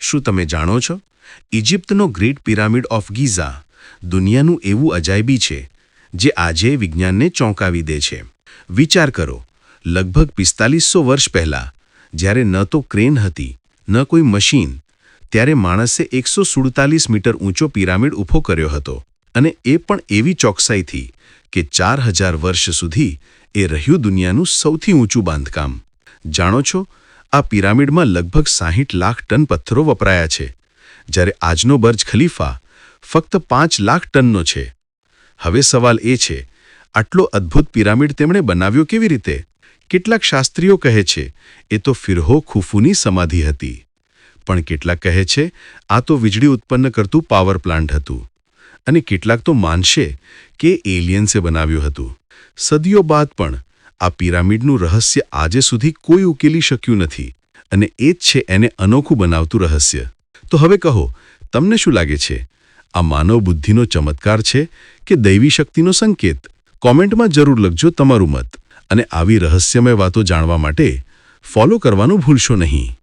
શું તમે જાણો છો? ઇજિપ્તનો ગ્રેટ પિરામિડ ઓફ ગીઝા દુનિયાનું એવું અજાયબી છે, જે આજે વિજ્ઞાનને ચોંકાવી દે છે. વિચાર કરો, લગભગ પિસ્તાલીસો વર્ષ પહેલાં, જ્યારે ન તો ક્રેન હતી, ન કોઈ મશીન, ત્યારે માણસે એકસો સુડતાલીસ મીટર ઊંચો પિરામિડ ઊભો કર્યો હતો. અને એ પણ એવી ચોકસાઈથી કે ચાર હજાર વર્ષ સુધી એ રહ્યું દુનિયાનું સૌથી ઊંચું બાંધકામ. જાણો છો આ પિરામિડમાં લગભગ સાહીઠ લાખ ટન પથ્થરો વપરાયા છે. જ્યારે આજનો બર્જ ખલીફા ફક્ત પાંચ લાખ ટનનો છે. હવે સવાલ એ છે, આટલો અદ્ભુત પિરામિડ તેમણે બનાવ્યો કેવી રીતે? કેટલાક શાસ્ત્રીઓ કહે છે, એ તો ફિરહો ખુફુની સમાધિ હતી. પણ કેટલાક કહે છે, આ તો વીજળી ઉત્પન્ન કરતું પાવર પ્લાન્ટ હતું. અને કેટલાક તો માનશે કે એલિયન્સે બનાવ્યું હતું. સદીઓ બાદ પણ આ પિરામિડનું રહસ્ય આજે સુધી કોઈ ઉકેલી શક્યું નથી અને એ જ છે એને અનોખું બનાવતું રહસ્ય. તો હવે કહો, તમને શું લાગે છે? આ માનવ બુદ્ધિનો ચમત્કાર છે કે દૈવી શક્તિનો સંકેત? કોમેન્ટમાં જરૂર લખજો તમારું મત અને આવી રહસ્યમય વાતો જાણવા માટે ફોલો કરવાનું ભૂલશો નહીં.